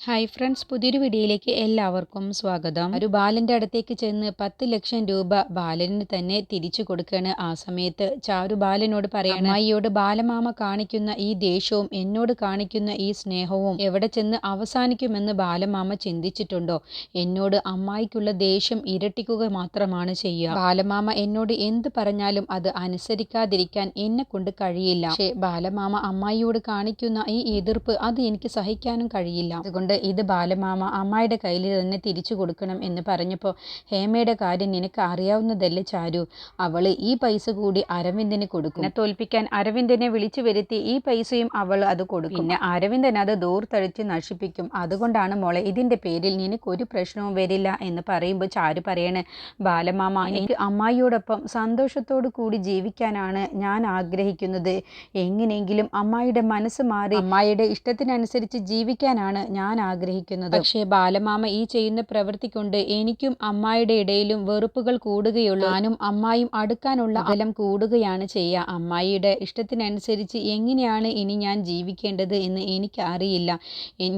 Hi friends പുതിയൊരു വീഡിയോയിലേക്ക് എല്ലാവർക്കും സ്വാഗതം. ഒരു ബാലന്റെ അടുത്തേക്ക് ചെന്ന് പത്ത് ലക്ഷം രൂപ ബാലന് തന്നെ തിരിച്ചു കൊടുക്കുകയാണ് ആ സമയത്ത്. ചാരു ബാലനോട് പറയണം അമ്മായിയോട് ബാലമാമ കാണിക്കുന്ന ഈ ദേഷ്യവും എന്നോട് കാണിക്കുന്ന ഈ സ്നേഹവും എവിടെ ചെന്ന് അവസാനിക്കുമെന്ന് ബാലമാമ ചിന്തിച്ചിട്ടുണ്ടോ? എന്നോട് അമ്മായിക്കുള്ള ദേഷ്യം ഇരട്ടിക്കുക മാത്രമാണ് ചെയ്യുക. ബാലമാമ എന്നോട് എന്ത് പറഞ്ഞാലും അത് അനുസരിക്കാതിരിക്കാൻ എന്നെ കൊണ്ട് കഴിയില്ല. പക്ഷേ ബാലമാമ അമ്മായിയോട് കാണിക്കുന്ന ഈ എതിർപ്പ് അത് എനിക്ക് സഹിക്കാനും കഴിയില്ല. അതുകൊണ്ട് ഇത് ബാലമാമ അമ്മായിയുടെ കയ്യിൽ തന്നെ തിരിച്ചു കൊടുക്കണം എന്ന് പറഞ്ഞപ്പോൾ ഹേമയുടെ കാര്യം നിനക്ക് അറിയാവുന്നതല്ലേ ചാരു? അവൾ ഈ പൈസ കൂടി അരവിന്ദന് കൊടുക്കും. എന്നെ തോൽപ്പിക്കാൻ അരവിന്ദനെ വിളിച്ചു വരുത്തി ഈ പൈസയും അവൾ അത് കൊടുക്കും. പിന്നെ അരവിന്ദൻ അത് ദൂർത്തഴിച്ച് നശിപ്പിക്കും. അതുകൊണ്ടാണ് മോളെ ഇതിന്റെ പേരിൽ നിനക്ക് ഒരു പ്രശ്നവും വരില്ല എന്ന് പറയുമ്പോൾ ചാരു പറയണേ ബാലമാമ എനിക്ക് അമ്മായിയോടൊപ്പം സന്തോഷത്തോടു കൂടി ജീവിക്കാനാണ് ഞാൻ ആഗ്രഹിക്കുന്നത്. എങ്ങനെയെങ്കിലും അമ്മായിയുടെ മനസ്സ് മാറി അമ്മായിയുടെ ഇഷ്ടത്തിനനുസരിച്ച് ജീവിക്കാനാണ് ഞാൻ ആഗ്രഹിക്കുന്നത്. പക്ഷേ ബാലമാമ ഈ ചെയ്യുന്ന പ്രവൃത്തി കൊണ്ട് എനിക്കും അമ്മായിയുടെ ഇടയിലും വെറുപ്പുകൾ കൂടുകയുള്ളൂ. ഞാനും അമ്മായും അടുക്കാനുള്ള അകലം കൂടുകയാണ് ചെയ്യുക. അമ്മായിയുടെ ഇഷ്ടത്തിനനുസരിച്ച് എങ്ങനെയാണ് ഇനി ഞാൻ ജീവിക്കേണ്ടത് എന്ന് എനിക്ക് അറിയില്ല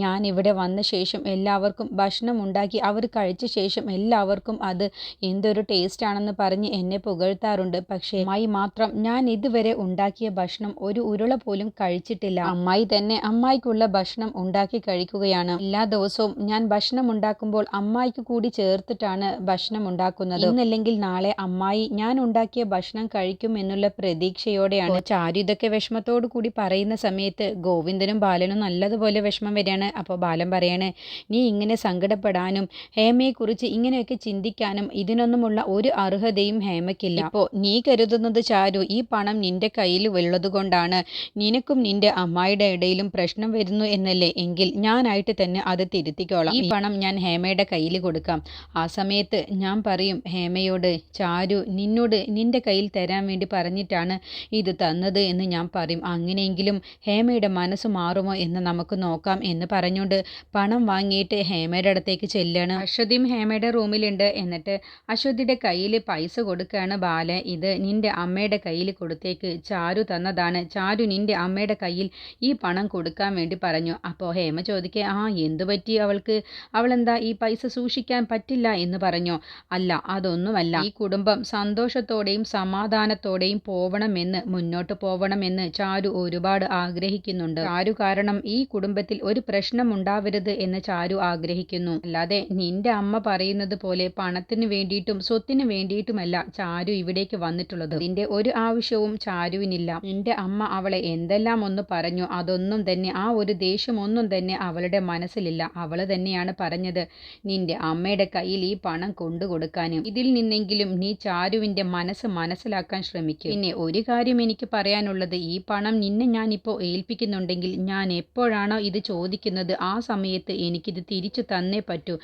ഞാൻ ഇവിടെ വന്ന ശേഷം എല്ലാവർക്കും ഭക്ഷണം ഉണ്ടാക്കി അവർ കഴിച്ച ശേഷം എല്ലാവർക്കും അത് എന്തൊരു ടേസ്റ്റ് ആണെന്ന് പറഞ്ഞ് എന്നെ പുകഴ്ത്താറുണ്ട്. പക്ഷേ അമ്മായി മാത്രം ഞാൻ ഇതുവരെ ഉണ്ടാക്കിയ ഭക്ഷണം ഒരു ഉരുള പോലും കഴിച്ചിട്ടില്ല. അമ്മായി തന്നെ അമ്മായിക്കുള്ള ഭക്ഷണം ഉണ്ടാക്കി കഴിക്കുകയാണ്. എല്ലാ ദിവസവും ഞാൻ ഭക്ഷണം ഉണ്ടാക്കുമ്പോൾ അമ്മായിക്ക് കൂടി ചേർത്തിട്ടാണ് ഭക്ഷണം ഉണ്ടാക്കുന്നത്. ഇന്നല്ലെങ്കിൽ നാളെ അമ്മായി ഞാൻ ഉണ്ടാക്കിയ ഭക്ഷണം കഴിക്കും എന്നുള്ള പ്രതീക്ഷയോടെയാണ്. ചാരു ഇതൊക്കെ വിഷമത്തോടു കൂടി പറയുന്ന സമയത്ത് ഗോവിന്ദനും ബാലനും നല്ലതുപോലെ വിഷമം വരികയാണ്. അപ്പോൾ ബാലൻ പറയാണ് നീ ഇങ്ങനെ സങ്കടപ്പെടാനും ഹേമയെക്കുറിച്ച് ഇങ്ങനെയൊക്കെ ചിന്തിക്കാനും ഇതിനൊന്നുമുള്ള ഒരു അർഹതയും ഹേമയ്ക്കില്ല. അപ്പോൾ നീ കരുതുന്നത് ചാരു ഈ പണം നിന്റെ കയ്യിൽ ഉള്ളതുകൊണ്ടാണ് നിനക്കും നിന്റെ അമ്മായിയുടെ ഇടയിലും പ്രശ്നം വരുന്നു എന്നല്ലേ? എങ്കിൽ ഞാനായിട്ട് തന്നെ അത് തിരുത്തിക്കോളാം. ഈ പണം ഞാൻ ഹേമയുടെ കയ്യിൽ കൊടുക്കാം. ആ സമയത്ത് ഞാൻ പറയും ഹേമയോട് ചാരു നിന്നോട് നിന്റെ കയ്യിൽ തരാൻ വേണ്ടി പറഞ്ഞിട്ടാണ് ഇത് തന്നത് എന്ന് ഞാൻ പറയും. അങ്ങനെയെങ്കിലും ഹേമയുടെ മനസ്സ് മാറുമോ എന്ന് നമുക്ക് നോക്കാം എന്ന് പറഞ്ഞുകൊണ്ട് പണം വാങ്ങിയിട്ട് ഹേമയുടെ അടുത്തേക്ക് ചെല്ലാണ്. അശ്വതിയും ഹേമയുടെ റൂമിലുണ്ട്. എന്നിട്ട് അശ്വതിയുടെ കയ്യിൽ പൈസ കൊടുക്കുകയാണ് ബാല ഇത് നിന്റെ അമ്മയുടെ കയ്യിൽ കൊടുത്തേക്ക് ചാരു തന്നതാണ്. ചാരു നിന്റെ അമ്മയുടെ കയ്യിൽ ഈ പണം കൊടുക്കാൻ വേണ്ടി പറഞ്ഞു. അപ്പോൾ ഹേമ ചോദിക്കുക ആ എന്തു പറ്റി അവൾക്ക്? അവളെന്താ ഈ പൈസ സൂക്ഷിക്കാൻ പറ്റില്ല എന്ന് പറഞ്ഞോ? അല്ല അതൊന്നുമല്ല. ഈ കുടുംബം സന്തോഷത്തോടെയും സമാധാനത്തോടെയും പോവണമെന്ന് മുന്നോട്ട് പോവണമെന്ന് ചാരു ഒരുപാട് ആഗ്രഹിക്കുന്നുണ്ട്. ചാരു കാരണം ഈ കുടുംബത്തിൽ ഒരു പ്രശ്നം ഉണ്ടാവരുത് എന്ന് ചാരു ആഗ്രഹിക്കുന്നു. അല്ലാതെ നിന്റെ അമ്മ പറയുന്നത് പോലെ പണത്തിന് വേണ്ടിയിട്ടും സ്വത്തിന് വേണ്ടിയിട്ടുമല്ല ചാരു ഇവിടേക്ക് വന്നിട്ടുള്ളത്. നിന്റെ ഒരു ആവശ്യവും ചാരുവിനില്ല. നിന്റെ അമ്മ അവളെ എന്തെല്ലാം ഒന്ന് പറഞ്ഞു അതൊന്നും തന്നെ ആ ഒരു ദേഷ്യം ഒന്നും തന്നെ അവളുടെ മനസ്സിലില്ല. അവൾ തന്നെയാണ് പറഞ്ഞത് നിന്റെ അമ്മയുടെ കയ്യിൽ ഈ പണം കൊണ്ടു കൊടുക്കാനും ഇതിൽ നിന്നെങ്കിലും നീ ചാരുവിന്റെ മനസ്സ് മനസ്സിലാക്കാൻ ശ്രമിക്കും. പിന്നെ ഒരു കാര്യം എനിക്ക് പറയാനുള്ളത് ഈ പണം നിന്നെ ഞാൻ ഇപ്പോൾ ഏൽപ്പിക്കുന്നുണ്ടെങ്കിൽ ഞാൻ എപ്പോഴാണോ ഇത് ചോദിക്കുന്നത് ആ സമയത്ത് എനിക്കിത് തിരിച്ചു തന്നേ പറ്റൂ.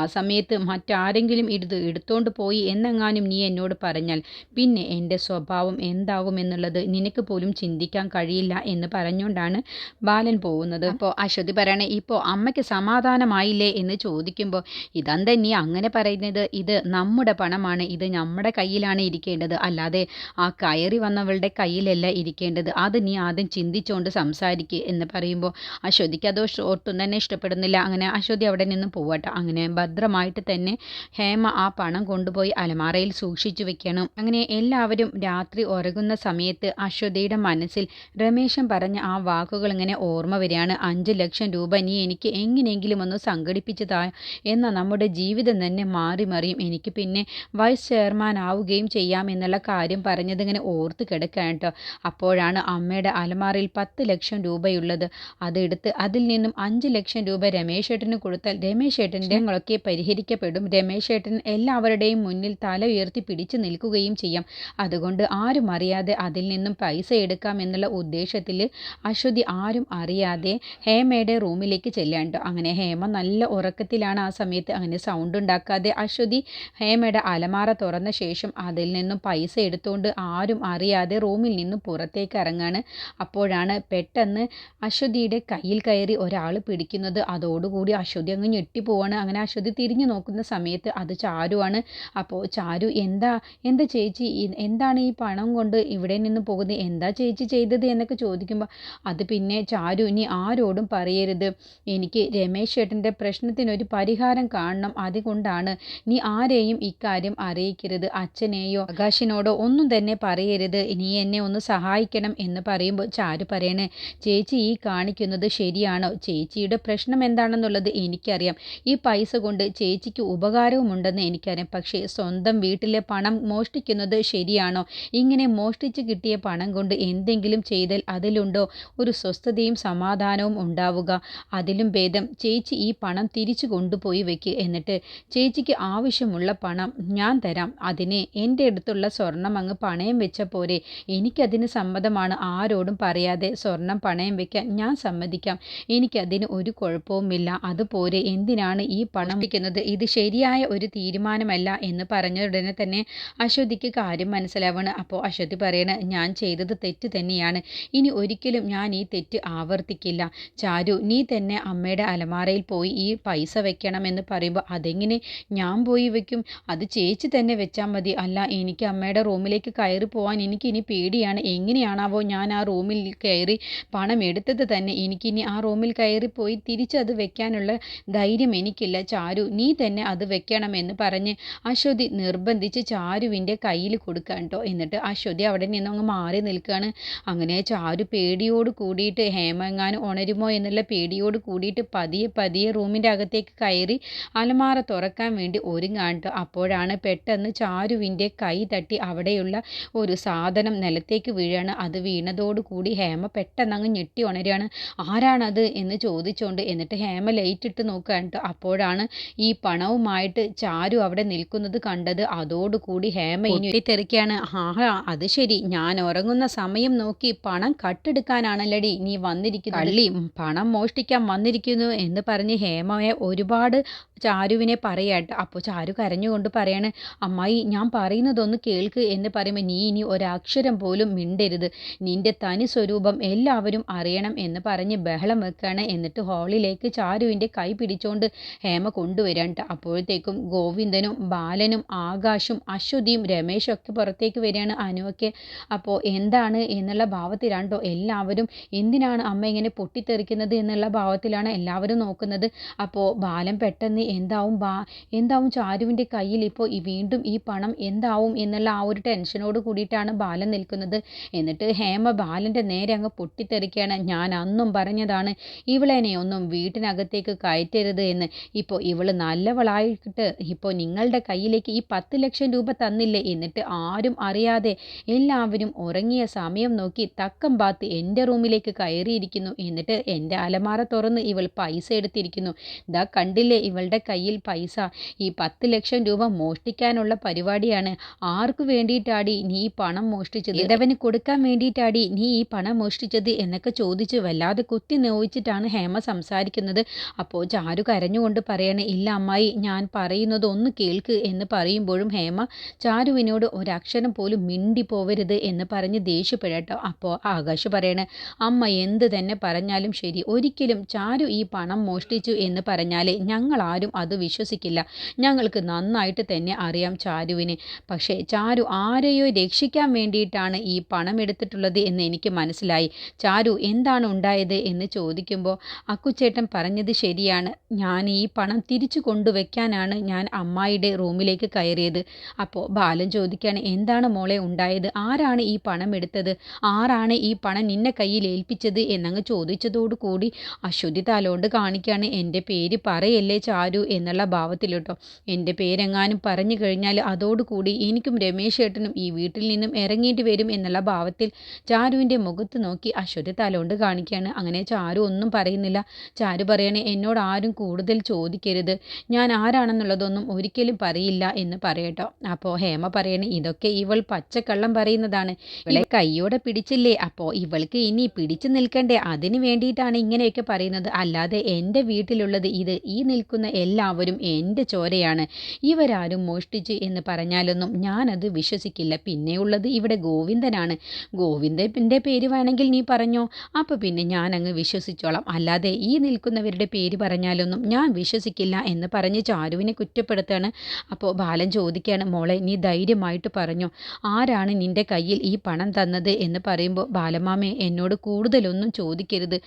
ആ സമയത്ത് മറ്റാരെങ്കിലും ഇത് എടുത്തോണ്ട് പോയി എന്നെങ്ങാനും നീ എന്നോട് പറഞ്ഞാൽ പിന്നെ എന്റെ സ്വഭാവം എന്താവും എന്നുള്ളത് നിനക്ക് പോലും ചിന്തിക്കാൻ കഴിയില്ല എന്ന് പറഞ്ഞുകൊണ്ടാണ് ബാലൻ പോകുന്നത്. അപ്പോൾ അശ്വതി പറയണേ ഇപ്പോൾ അമ്മയ്ക്ക് സമാധാനമായില്ലേ എന്ന് ചോദിക്കുമ്പോൾ ഇതെന്താ നീ അങ്ങനെ പറയുന്നത്? ഇത് നമ്മുടെ പണമാണ്. ഇത് നമ്മുടെ കയ്യിലാണ് ഇരിക്കേണ്ടത്. അല്ലാതെ ആ കയറി വന്നവളുടെ കയ്യിലല്ല ഇരിക്കേണ്ടത്. അത് നീ ആദ്യം ചിന്തിച്ചുകൊണ്ട് സംസാരിക്കുക എന്ന് പറയുമ്പോൾ അശ്വതിക്ക് അത് ഒട്ടും തന്നെ ഇഷ്ടപ്പെടുന്നില്ല. അങ്ങനെ അശ്വതി അവിടെ നിന്ന് പോവട്ടെ. അങ്ങനെ ഭദ്രമായിട്ട് തന്നെ ഹേമ ആ പണം കൊണ്ടുപോയി അലമാറയിൽ സൂക്ഷിച്ചു വെക്കണം. അങ്ങനെ എല്ലാവരും രാത്രി ഉറങ്ങുന്ന സമയത്ത് അശ്വതിയുടെ മനസ്സിൽ രമേശൻ പറഞ്ഞ ആ വാക്കുകൾ ഇങ്ങനെ ഓർമ്മ വരികയാണ്. അഞ്ച് ലക്ഷം രൂപ നീ എനിക്ക് എങ്ങനെയെങ്കിലും ഒന്ന് സംഘടിപ്പിച്ചതാ എന്ന നമ്മുടെ ജീവിതം തന്നെ മാറി മറിയും. എനിക്ക് പിന്നെ വൈസ് ചെയർമാൻ ആവുകയും ചെയ്യാം എന്നുള്ള കാര്യം പറഞ്ഞതിങ്ങനെ ഓർത്ത് കിടക്കാൻ കേട്ടോ. അപ്പോഴാണ് അമ്മയുടെ അലമാറയിൽ പത്ത് ലക്ഷം രൂപയുള്ളത്. അതെടുത്ത് അതിൽ നിന്നും അഞ്ച് ലക്ഷം രൂപ രമേശ് ഏട്ടന് കൊടുത്താൽ രമേശ് ഏട്ടന്റെ ഞങ്ങളൊക്കെ പരിഹരിക്കപ്പെടും. രമേശ് ഏട്ടൻ എല്ലാവരുടെയും മുന്നിൽ തല ഉയർത്തി പിടിച്ചു നിൽക്കുകയും ചെയ്യാം. അതുകൊണ്ട് ആരും അറിയാതെ അതിൽ നിന്നും പൈസ എടുക്കാം എന്നുള്ള ഉദ്ദേശത്തിൽ അശ്വതി ആരും അറിയാതെ ഹേമയുടെ റൂമിലേക്ക് ചെല്ലാണ്ടോ അങ്ങനെ ഹേമ നല്ല ഉറക്കത്തിലാണ് ആ സമയത്ത് അങ്ങനെ സൗണ്ട് ഉണ്ടാക്കാതെ അശ്വതി ഹേമയുടെ അലമാറ തുറന്ന ശേഷം അതിൽ നിന്നും പൈസ എടുത്തുകൊണ്ട് ആരും അറിയാതെ റൂമിൽ നിന്നും പുറത്തേക്ക് ഇറങ്ങാണ്. അപ്പോഴാണ് പെട്ടെന്ന് അശ്വതിയുടെ കയ്യിൽ കയറി ഒരാൾ പിടിക്കുന്നത്. അതോടുകൂടി അശ്വതി അങ്ങ് ഞെട്ടിപ്പോവാണ് അങ്ങനെ അശ്വതി തിരിഞ്ഞു നോക്കുന്ന സമയത്ത് അത് ചാരുവാണ്. അപ്പോൾ ചാരു എന്താ എന്താ ചേച്ചി? എന്താണ് ഈ പണം കൊണ്ട് ഇവിടെ നിന്ന് പോകുന്നത്? എന്താ ചേച്ചി ചെയ്തത്? എന്നൊക്കെ ചോദിക്കുമ്പോൾ അത് പിന്നെ ചാരു ഇനി ആരോടും പറയരുത്. എനിക്ക് എനിക്ക് രമേശ് ചേട്ടന്റെ പ്രശ്നത്തിനൊരു പരിഹാരം കാണണം. അതുകൊണ്ടാണ് നീ ആരെയും ഇക്കാര്യം അറിയിക്കരുത്. അച്ഛനെയോ ആകാശിനോടോ ഒന്നും തന്നെ പറയരുത്. നീ എന്നെ ഒന്ന് സഹായിക്കണം എന്ന് പറയുമ്പോൾ ചാരു പറയണേ ചേച്ചി ഈ കാണിക്കുന്നത് ശരിയാണോ? ചേച്ചിയുടെ പ്രശ്നം എന്താണെന്നുള്ളത് എനിക്കറിയാം. ഈ പൈസ കൊണ്ട് ചേച്ചിക്ക് ഉപകാരവുമുണ്ടെന്ന് എനിക്കറിയാം. പക്ഷേ സ്വന്തം വീട്ടിലെ പണം മോഷ്ടിക്കുന്നത് ശരിയാണോ? ഇങ്ങനെ മോഷ്ടിച്ച് കിട്ടിയ പണം കൊണ്ട് എന്തെങ്കിലും ചെയ്താൽ അതിലുണ്ടോ? ഒരു സ്വസ്ഥതയും സമാധാനവും ഉണ്ടാവുക. അതിലും ഭേദം ചേച്ചി ഈ പണം തിരിച്ചു കൊണ്ടുപോയി വെക്ക് എന്നിട്ട് ചേച്ചിക്ക് ആവശ്യമുള്ള പണം ഞാൻ തരാം. അതിനെ എന്റെ അടുത്തുള്ള സ്വർണം അങ്ങ് പണയം വെച്ച പോരെ. എനിക്കതിന് സമ്മതമാണ്. ആരോടും പറയാതെ സ്വർണം പണയം വെക്കാൻ ഞാൻ സമ്മതിക്കാം. എനിക്കതിന് ഒരു കുഴപ്പവുമില്ല. അതുപോലെ എന്തിനാണ് ഈ പണം വയ്ക്കുന്നത് ഇത് ശരിയായ ഒരു തീരുമാനമല്ല എന്ന് പറഞ്ഞ ഉടനെ തന്നെ അശ്വതിക്ക് കാര്യം മനസ്സിലാവണം. അപ്പോൾ അശ്വതി പറയണ ഞാൻ ചെയ്തത് തെറ്റ് തന്നെയാണ്. ഇനി ഒരിക്കലും ഞാൻ ഈ തെറ്റ് ആവർത്തിക്കില്ല. ചാരു നീ തന്നെ അമ്മയുടെ അലമാരയിൽ പോയി ഈ പൈസ വെക്കണമെന്ന് പറയുമ്പോൾ അതെങ്ങനെ ഞാൻ പോയി വെക്കും? അത് ചേച്ചി തന്നെ വെച്ചാൽ മതി. അല്ല എനിക്ക് അമ്മയുടെ റൂമിലേക്ക് കയറി പോകാൻ എനിക്കിനി പേടിയാണ്. എങ്ങനെയാണാവോ ഞാൻ ആ റൂമിൽ കയറി പണം എടുത്തത് തന്നെ. എനിക്കിനി ആ റൂമിൽ കയറി പോയി തിരിച്ചത് വെക്കാനുള്ള ധൈര്യം എനിക്കില്ല. ചാരു നീ തന്നെ അത് വെക്കണമെന്ന് പറഞ്ഞ് അശ്വതി നിർബന്ധിച്ച് ചാരുവിന്റെ കയ്യിൽ കൊടുക്കാൻ കേട്ടോ എന്നിട്ട് അശ്വതി അവിടെ നിന്ന് അങ്ങ് മാറി നിൽക്കുകയാണ് അങ്ങനെ ചാരു പേടിയോട് കൂടിയിട്ട് ഹേമ ഉണരുമോ എന്നുള്ള പേടിയോട് കൂടിയിട്ട് പതിയെ പതിയെ റൂമിന്റെ അകത്തേക്ക് കയറി അലമാറ തുറക്കാൻ വേണ്ടി ഒരുങ്ങാണ്ട് അപ്പോഴാണ് പെട്ടെന്ന് ചാരുവിന്റെ കൈ തട്ടി അവിടെയുള്ള ഒരു സാധനം നിലത്തേക്ക് വീഴാണ്. അത് വീണതോടുകൂടി ഹേമ പെട്ടെന്ന് അങ്ങ് ഞെട്ടി ഉണരുകയാണ്. ആരാണത്? എന്ന് ചോദിച്ചുകൊണ്ട് എന്നിട്ട് ഹേമ ലൈറ്റ് ഇട്ട് നോക്കുകയാണ് അപ്പോഴാണ് ഈ പണവുമായിട്ട് ചാരു അവിടെ നിൽക്കുന്നത് കണ്ടത്. അതോടുകൂടി ഹേമ ഇനി തെറിക്കാണ് ആഹാ അത് ശരി. ഞാൻ ഉറങ്ങുന്ന സമയം നോക്കി പണം കട്ടെടുക്കാനാണല്ലടി. നീ വന്നിരിക്കുന്നു കള്ളി. പണം മോഷ്ടിക്കാൻ വന്നിരിക്കുന്നു. എന്ന് പറഞ്ഞ് ഹേമയെ ഒരുപാട് ചാരുവിനെ പറയാട്ട്. അപ്പോൾ ചാരു കരഞ്ഞുകൊണ്ട് പറയാണ് അമ്മായി ഞാൻ പറയുന്നതൊന്ന് കേൾക്ക് എന്ന് പറയുമ്പോൾ നീ ഇനി ഒരക്ഷരം പോലും മിണ്ടരുത്. നിന്റെ തനി സ്വരൂപം എല്ലാവരും അറിയണം എന്ന് പറഞ്ഞ് ബഹളം വെക്കാണ്. എന്നിട്ട് ഹാളിലേക്ക് ചാരുവിന്റെ കൈ പിടിച്ചുകൊണ്ട് ഹേമ കൊണ്ടുവരാണ്ട് അപ്പോഴത്തേക്കും ഗോവിന്ദനും ബാലനും ആകാശും അശ്വതിയും രമേശും ഒക്കെ പുറത്തേക്ക് വരികയാണ് അനുവൊക്കെ. അപ്പോൾ എന്താണ് എന്നുള്ള ഭാവത്തിലാണ്ടോ എല്ലാവരും എന്തിനാണ് അമ്മ ഇങ്ങനെ പൊട്ടിത്തെറിക്കുന്നത് എന്നുള്ള ഭാവത്തിലാണ് എല്ലാവരും നോക്കുന്നത്. അപ്പോൾ ബാലൻ പെട്ടെന്ന് എന്താവും ബാ എന്താവും ചാരുവിന്റെ കയ്യിൽ ഇപ്പോൾ ഈ വീണ്ടും ഈ പണം എന്താവും എന്നുള്ള ആ ഒരു ടെൻഷനോട് കൂടിയിട്ടാണ് ബാലൻ നിൽക്കുന്നത്. എന്നിട്ട് ഹേമ ബാലന്റെ നേരെ അങ്ങ് പൊട്ടിത്തെറിക്കുകയാണ്. ഞാൻ അന്നും പറഞ്ഞതാണ് ഇവളെനെ ഒന്നും വീട്ടിനകത്തേക്ക് കയറ്റരുത് എന്ന്. ഇപ്പോൾ ഇവൾ നല്ലവളായിട്ട് ഇപ്പോൾ നിങ്ങളുടെ കയ്യിലേക്ക് ഈ പത്ത് ലക്ഷം രൂപ തന്നില്ലേ? എന്നിട്ട് ആരും അറിയാതെ എല്ലാവരും ഉറങ്ങിയ സമയം നോക്കി തക്കം പാത്ത് എന്റെ റൂമിലേക്ക് കയറിയിരിക്കുന്നു. എന്നിട്ട് എന്റെ അലമാര തുറന്ന് ഇവൾ പൈസ എടുത്തിരിക്കുന്നു. ഇതാ കണ്ടില്ലേ ഇവളുടെ കയ്യിൽ പൈസ. ഈ പത്ത് ലക്ഷം രൂപ മോഷ്ടിക്കാനുള്ള പരിപാടിയാണ്. ആർക്കു വേണ്ടിയിട്ടാടി നീ ഈ പണം മോഷ്ടിച്ചത്? ഇതവന് കൊടുക്കാൻ വേണ്ടിയിട്ടാടി നീ ഈ പണം മോഷ്ടിച്ചത് എന്നൊക്കെ ചോദിച്ച് വല്ലാതെ കുത്തി നോവിച്ചിട്ടാണ് ഹേമ സംസാരിക്കുന്നത്. അപ്പോൾ ചാരു കരഞ്ഞുകൊണ്ട് പറയണേ ഇല്ല അമ്മായി ഞാൻ പറയുന്നത് ഒന്ന് കേൾക്ക് എന്ന് പറയുമ്പോഴും ഹേമ ചാരുവിനോട് ഒരക്ഷരം പോലും മിണ്ടി പോവരുത് എന്ന് പറഞ്ഞ് ദേഷ്യപ്പെടട്ടോ. അപ്പോൾ ആകാശ് പറയണേ അമ്മ എന്ത് തന്നെ പറഞ്ഞാലും ശരി. ഒരിക്കലും ചാരു ഈ പണം മോഷ്ടിച്ചു എന്ന് പറഞ്ഞാൽ ഞങ്ങൾ ആരും അത് വിശ്വസിക്കില്ല. ഞങ്ങൾക്ക് നന്നായിട്ട് തന്നെ അറിയാം ചാരുവിനെ. പക്ഷേ ചാരു ആരെയോ രക്ഷിക്കാൻ വേണ്ടിയിട്ടാണ് ഈ പണം എടുത്തിട്ടുള്ളത് എന്ന് എനിക്ക് മനസ്സിലായി. ചാരു എന്താണ് ഉണ്ടായത് എന്ന് ചോദിക്കുമ്പോൾ അക്കുച്ചേട്ടൻ പറഞ്ഞത് ശരിയാണ്. ഞാൻ ഈ പണം തിരിച്ചു കൊണ്ടുവയ്ക്കാനാണ് ഞാൻ അമ്മായിയുടെ റൂമിലേക്ക് കയറിയത്. അപ്പോൾ ബാലൻ ചോദിക്കുകയാണ് എന്താണ് മോളെ ഉണ്ടായത്? ആരാണ് ഈ പണം എടുത്തത്? ആരാണ് ഈ പണം നിന്നെ കയ്യിൽ ഏൽപ്പിച്ചത്? എന്നങ്ങ് ചോദിച്ചതോടുകൂടി അശ്വതി തലോണ്ട് കാണിക്കുകയാണ് എന്റെ പേര് പറയല്ലേ ചാരു എന്നുള്ള ഭാവത്തിൽ കേട്ടോ എന്റെ പേരെങ്ങാനും പറഞ്ഞു കഴിഞ്ഞാൽ അതോടുകൂടി എനിക്കും രമേശ് ഏട്ടനും ഈ വീട്ടിൽ നിന്നും ഇറങ്ങിയിട്ട് വരും എന്നുള്ള ഭാവത്തിൽ ചാരുവിന്റെ മുഖത്ത് നോക്കി അശ്വതി തലോണ്ട് കാണിക്കുകയാണ് അങ്ങനെ ചാരു ഒന്നും പറയുന്നില്ല. ചാരു പറയണേ എന്നോട് ആരും കൂടുതൽ ചോദിക്കരുത്. ഞാൻ ആരാണെന്നുള്ളതൊന്നും ഒരിക്കലും പറയില്ല എന്ന് പറയട്ടോ. അപ്പോൾ ഹേമ പറയണേ ഇതൊക്കെ ഇവൾ പച്ചക്കള്ളം പറയുന്നതാണ്. ഇവളെ കയ്യോടെ പിടിച്ചില്ലേ? അപ്പോൾ ഇവൾക്ക് ഇനി പിടിച്ചു നിൽക്കണ്ടേ? അതിന് വേണ്ടിയിട്ടാണ് ഇങ്ങനെയൊക്കെ പറയുന്നത്. അല്ലാതെ എന്റെ വീട്ടിലുള്ളത് ഇത് ഈ നിൽക്കുന്ന എല്ലാവരും എന്റെ ചോരയാണ്. ഇവരാരും മോഷ്ടിച്ച് എന്ന് പറഞ്ഞാലൊന്നും ഞാനത് വിശ്വസിക്കില്ല. പിന്നെയുള്ളത് ഇവിടെ ഗോവിന്ദനാണ്. ഗോവിന്ദന്റെ പേര് വേണമെങ്കിൽ നീ പറഞ്ഞോ? അപ്പോൾ പിന്നെ ഞാൻ അങ്ങ് വിശ്വസിച്ചോളാം. അല്ലാതെ ഈ നിൽക്കുന്നവരുടെ പേര് പറഞ്ഞാലൊന്നും ഞാൻ വിശ്വസിക്കില്ല എന്ന് പറഞ്ഞ് ചാരുവിനെ കുറ്റപ്പെടുത്താണ്. അപ്പോൾ ബാലൻ ചോദിക്കുകയാണ് മോളെ നീ ധൈര്യമായിട്ട് പറഞ്ഞു? ആരാണ് നിന്റെ കയ്യിൽ ഈ പണം തന്നത്? എന്ന് പറയുമ്പോൾ ബാലമാമേ എന്നോട് കൂടുതലൊന്നും ചോദിക്കരുത്.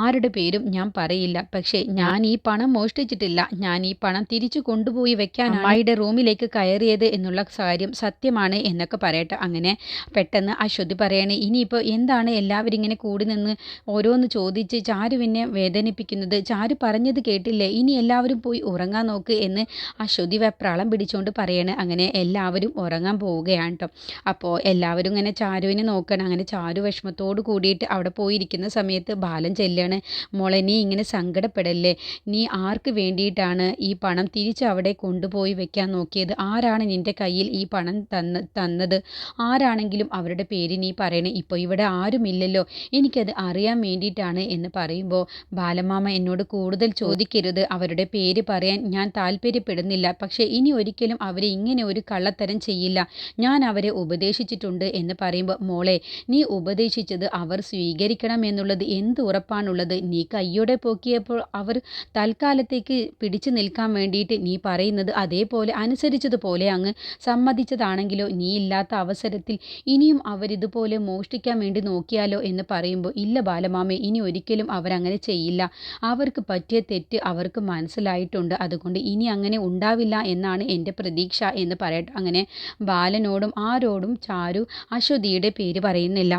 ആരുടെ പേരും ഞാൻ പറയില്ല പക്ഷേ ഞാൻ ഈ പണം മോഷ്ടിച്ചിട്ടില്ല. ഞാൻ ഈ പണം തിരിച്ചു കൊണ്ടുപോയി വെക്കാൻ അമ്മായിയുടെ റൂമിലേക്ക് കയറിയത് എന്നുള്ള കാര്യം സത്യമാണ് എന്നൊക്കെ പറയട്ടെ. അങ്ങനെ പെട്ടെന്ന് അശ്വതി പറയണേ ഇനിയിപ്പോൾ എന്താണ് എല്ലാവരും ഇങ്ങനെ കൂടി നിന്ന് ഓരോന്ന് ചോദിച്ച് ചാരുവിനെ വേദനിപ്പിക്കുന്നത്? ചാരു പറഞ്ഞത് കേട്ടില്ലേ? ഇനി എല്ലാവരും പോയി ഉറങ്ങാൻ നോക്ക് എന്ന് അശ്വതി വെപ്രാളം പിടിച്ചുകൊണ്ട് പറയണേ. അങ്ങനെ എല്ലാവരും ഉറങ്ങാൻ പോവുകയാണ് കേട്ടോ അപ്പോൾ എല്ലാവരും ഇങ്ങനെ ചാരുവിനെ നോക്കണം. അങ്ങനെ ചാരു വിഷമത്തോട് കൂടിയിട്ട് അവിടെ പോയിരിക്കുന്ന സമയത്ത് ബാലൻ ചെല്ലാണ്. മോളെ നീ ഇങ്ങനെ സങ്കടപ്പെടല്ലേ? നീ ആർക്ക് വേണ്ടിയിട്ടാണ് ഈ പണം തിരിച്ച് അവിടെ കൊണ്ടുപോയി വെക്കാൻ നോക്കിയത്? ആരാണ് നിന്റെ കയ്യിൽ ഈ പണം തന്ന തന്നത്? ആരാണെങ്കിലും അവരുടെ പേര് നീ പറയണേ. ഇപ്പോൾ ഇവിടെ ആരുമില്ലല്ലോ. എനിക്കത് അറിയാൻ വേണ്ടിയിട്ടാണ് എന്ന് പറയുമ്പോൾ ബാലമാമ എന്നോട് കൂടുതൽ ചോദിക്കരുത്. അവരുടെ പേര് പറയാൻ ഞാൻ താല്പര്യപ്പെടുന്നില്ല. പക്ഷേ ഇനി ഒരിക്കലും അവരെ ഇങ്ങനെ ഒരു കള്ളത്തരം ചെയ്യില്ല. ഞാൻ അവരെ ഉപദേശിച്ചിട്ടുണ്ട് എന്ന് പറയുമ്പോൾ മോളെ നീ ഉപദേശിച്ചത് അവർ സ്വീകരിക്കണം എന്നുള്ളത് എന്ത് ഉറപ്പാണുള്ളത്? നീ കയ്യോടെ പോക്കിയപ്പോൾ അവർ തൽക്കാലത്തേക്ക് പിടിച്ചു നിൽക്കാൻ വേണ്ടിയിട്ട് നീ പറയുന്നത് അതേപോലെ അനുസരിച്ചതുപോലെ അങ്ങ് സമ്മതിച്ചതാണെങ്കിലോ നീ ഇല്ലാത്ത അവസരത്തിൽ ഇനിയും അവരിതുപോലെ മോഷ്ടിക്കാൻ വേണ്ടി നോക്കിയാലോ എന്ന് പറയുമ്പോൾ ഇല്ല ബാലമാമേ ഇനി ഒരിക്കലും അവരങ്ങനെ ചെയ്യില്ല. അവർക്ക് പറ്റിയ തെറ്റ് അവർക്ക് മനസ്സിലായിട്ടുണ്ട്. അതുകൊണ്ട് ഇനി അങ്ങനെ ഉണ്ടാവില്ല എന്നാണ് എന്റെ പ്രതീക്ഷ എന്ന് പറയട്ടെ. അങ്ങനെ ബാലനോടും ആരോടും ചാരു അശ്വതിയുടെ പേര് പറയുന്നില്ല.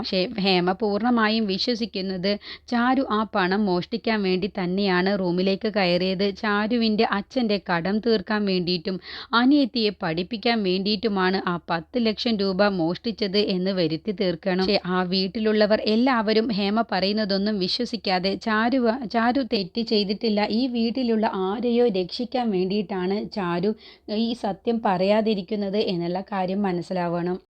ഹേമ പൂർണമായും വിശ്വസിക്കുന്നത് ചാരു ആ പണം മോഷ്ടിക്കാൻ വേണ്ടി തന്നെയാണ് റൂമിലേക്ക് കയറിയത്. ചാരുവിന്റെ അച്ഛന്റെ കടം തീർക്കാൻ വേണ്ടിയിട്ടും അനിയത്തിയെ പഠിപ്പിക്കാൻ വേണ്ടിയിട്ടുമാണ് ആ പത്ത് ലക്ഷം രൂപ മോഷ്ടിച്ചത് എന്ന് വരുത്തി തീർക്കണം. ആ വീട്ടിലുള്ളവർ എല്ലാവരും ഹേമ പറയുന്നതൊന്നും വിശ്വസിക്കാതെ ചാരു ചാരു തെറ്റ് ചെയ്തിട്ടില്ല. ഈ വീട്ടിലുള്ള ആരെയോ രക്ഷിക്കാൻ വേണ്ടിയിട്ടാണ് ചാരു ഈ സത്യം പറയാതിരിക്കുന്നത് എന്നുള്ള കാര്യം മനസ്സിലാവണം.